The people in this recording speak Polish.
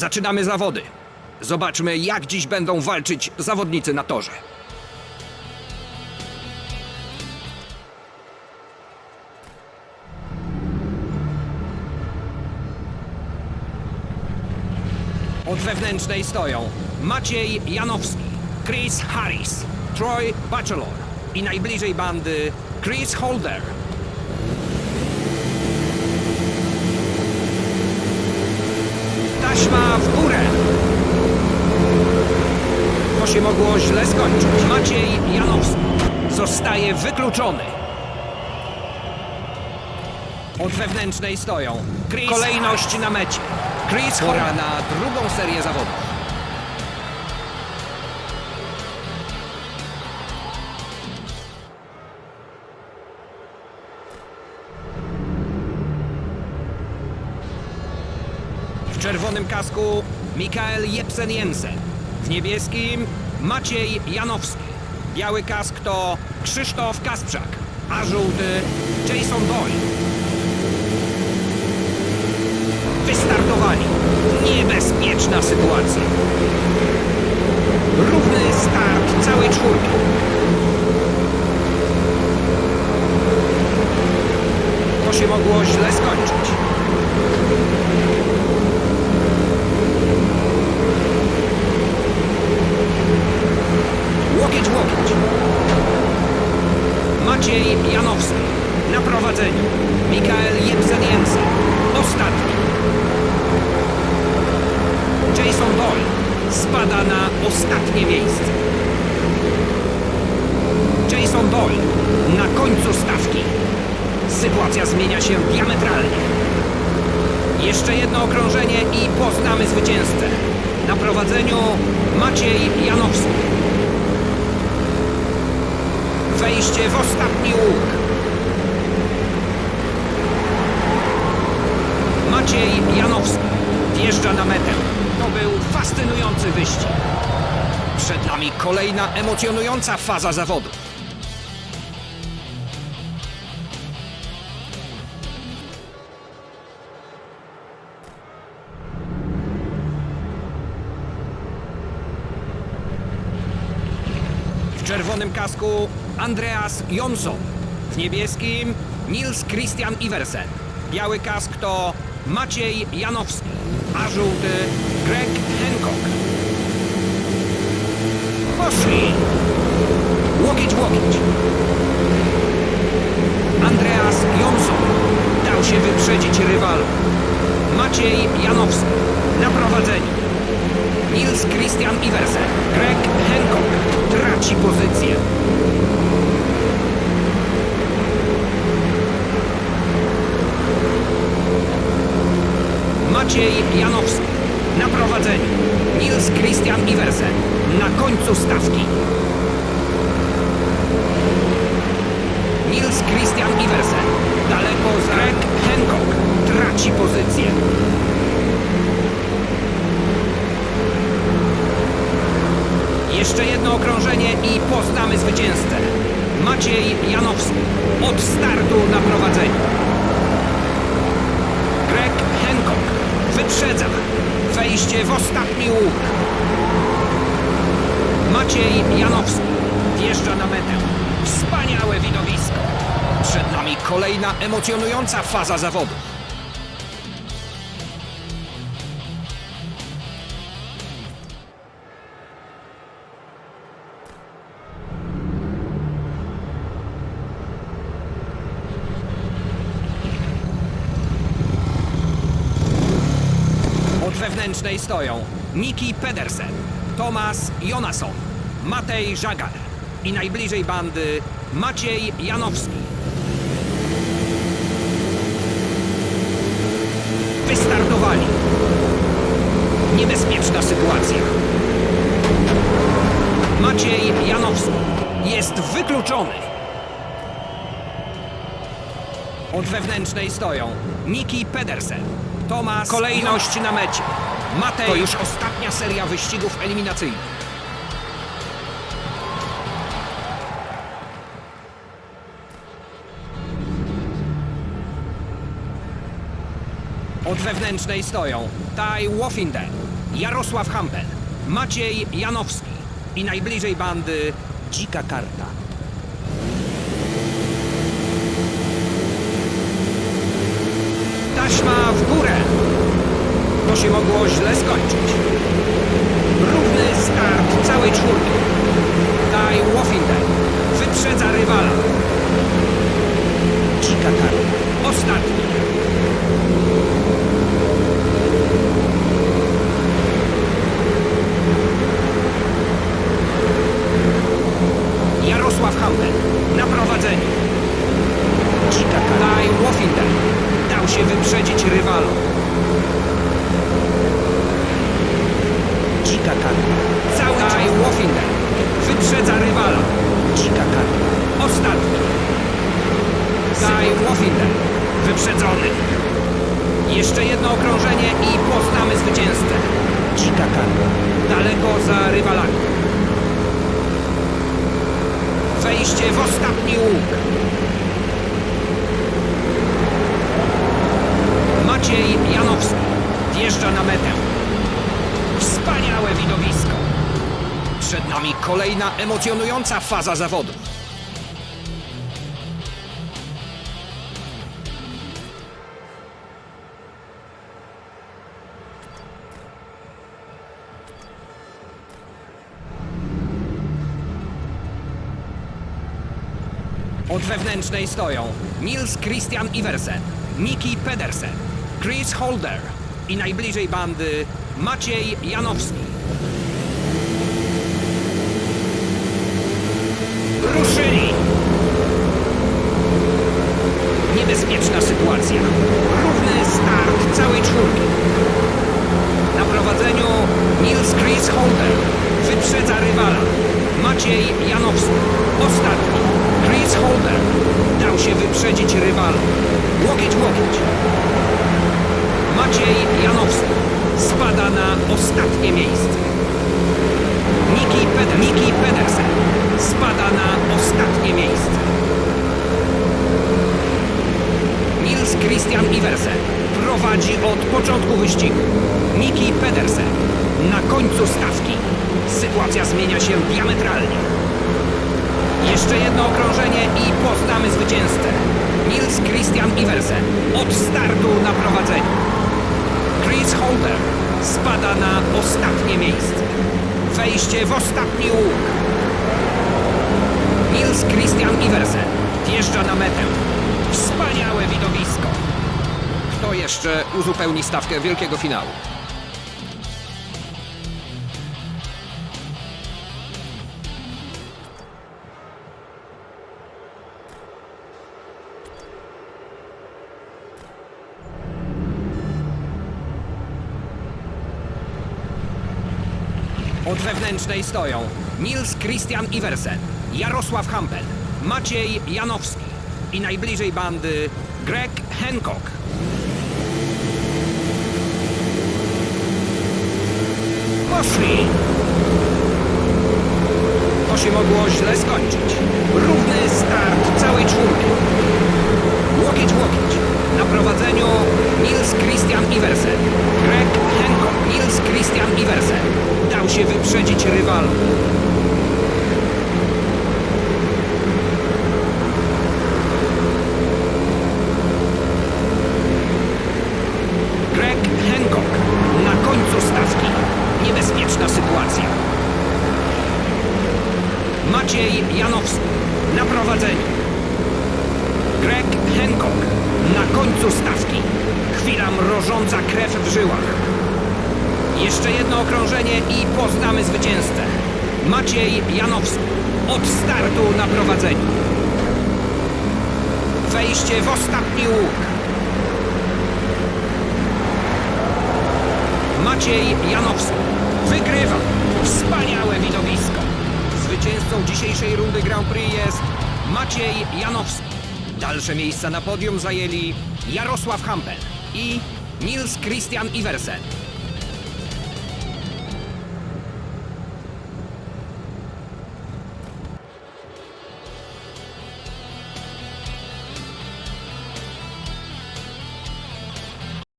Zaczynamy zawody. Zobaczmy, jak dziś będą walczyć zawodnicy na torze. Od wewnętrznej stoją Maciej Janowski, Chris Harris, Troy Bachelor i najbliżej bandy Chris Holder. Taśma w górę! To się mogło źle skończyć. Maciej Janowski zostaje wykluczony. Od wewnętrznej stoją Chris Kolejność na mecie. Chris Pora na drugą serię zawodów. Czerwonym kasku Mikael Jepsen Jensen. W niebieskim Maciej Janowski. Biały kask to Krzysztof Kasprzak, a żółty Jason Boyle. Wystartowali. Niebezpieczna sytuacja. Równy start całej czwórki. To się mogło źle skończyć. Łokieć, łokieć. Maciej Janowski na prowadzeniu. Mikael Jepsen-Jensen ostatni. Jason Boyle spada na ostatnie miejsce. Jason Boyle na końcu stawki. Sytuacja zmienia się diametralnie. Jeszcze jedno okrążenie i poznamy zwycięzcę. Na prowadzeniu Maciej Janowski. Wejście w ostatni łuk. Maciej Janowski wjeżdża na metę. To był fascynujący wyścig. Przed nami kolejna emocjonująca faza zawodu. W czerwonym kasku Andreas Jonsson. W niebieskim Nils Christian Iversen. Biały kask to Maciej Janowski, a żółty Greg Hancock. Poszli! Łokieć, łokieć. Andreas Jonsson dał się wyprzedzić rywalom. Maciej Janowski na prowadzeniu. Nils Christian Iversen. Greg Hancock traci pozycję. Maciej Janowski na prowadzeniu. Nils Christian Iversen na końcu stawki. Nils Christian Iversen daleko za Greg Hancock traci pozycję. Jeszcze jedno okrążenie i poznamy zwycięzcę. Maciej Janowski od startu na prowadzeniu. Greg Hancock wyprzedza. Wejście w ostatni łuk. Maciej Janowski wjeżdża na metę. Wspaniałe widowisko. Przed nami kolejna emocjonująca faza zawodu. Od wewnętrznej stoją Niki Pedersen, Tomasz Jonasson, Matej Żagar i najbliżej bandy Maciej Janowski. Wystartowali. Niebezpieczna sytuacja. Maciej Janowski jest wykluczony. Od wewnętrznej stoją Niki Pedersen, Tomasz Kolejność na mecie. Matej to już ostatnia seria wyścigów eliminacyjnych. Od wewnętrznej stoją Ty Wofinden, Jarosław Hampel, Maciej Janowski i najbliżej bandy Dzika Karta. Taśma w górę! To się mogło źle skończyć. Równy start całej czwórki. Daj Woffington wyprzedza rywala. Dzika Karta. Ostatni. Jarosław Hampel na prowadzeniu. Daj Woffington dał się wyprzedzić rywalom. Dzika karta. Cały Daj Woffington wyprzedza rywala. Dzika. Ostatni. Daj Woffington wyprzedzony. Jeszcze jedno okrążenie i poznamy zwycięzcę. Dzika karta. Daleko za rywalami. Wejście w ostatni łuk. Maciej Janowski wjeżdża na metę. Wspaniałe widowisko. Przed nami kolejna emocjonująca faza zawodów. Od wewnętrznej stoją Nils Christian Iversen, Miki Pedersen, Chris Holder i najbliżej bandy Maciej Janowski. Ruszyli! Niebezpieczna sytuacja. Równy start całej czwórki. Na prowadzeniu Nils Chris Holder wyprzedza rywala. Maciej Janowski. Ostatni. Chris Holder dał się wyprzedzić rywala. Łokieć, łokieć. Maciej Janowski spada na ostatnie miejsce. Niki, Peder Niki Pedersen spada na ostatnie miejsce. Nils Christian Iversen prowadzi od początku wyścigu. Niki Pedersen na końcu stawki. Sytuacja zmienia się diametralnie. Jeszcze jedno okrążenie i poznamy zwycięzcę. Nils Christian Iversen od startu na prowadzeniu. Holder spada na ostatnie miejsce. Wejście w ostatni łuk. Nils Christian Iversen wjeżdża na metę. Wspaniałe widowisko. Kto jeszcze uzupełni stawkę wielkiego finału? Od wewnętrznej stoją Nils Christian Iversen, Jarosław Hampel, Maciej Janowski i najbliżej bandy Greg Hancock. Poszli! To się mogło źle skończyć. Równy start całej czwórki. Łokieć, łokieć. Na prowadzeniu Nils Christian Iversen. Się wyprzedzić. Greg Hancock na końcu stawki. Niebezpieczna sytuacja. Maciej Janowski na prowadzeniu. Greg Hancock na końcu stawki. Chwila mrożąca krew w żyłach. Jeszcze jedno okrążenie i poznamy zwycięzcę. Maciej Janowski od startu na prowadzeniu. Wejście w ostatni łuk. Maciej Janowski wygrywa. Wspaniałe widowisko. Zwycięzcą dzisiejszej rundy Grand Prix jest Maciej Janowski. Dalsze miejsca na podium zajęli Jarosław Hampel i Nils Christian Iversen.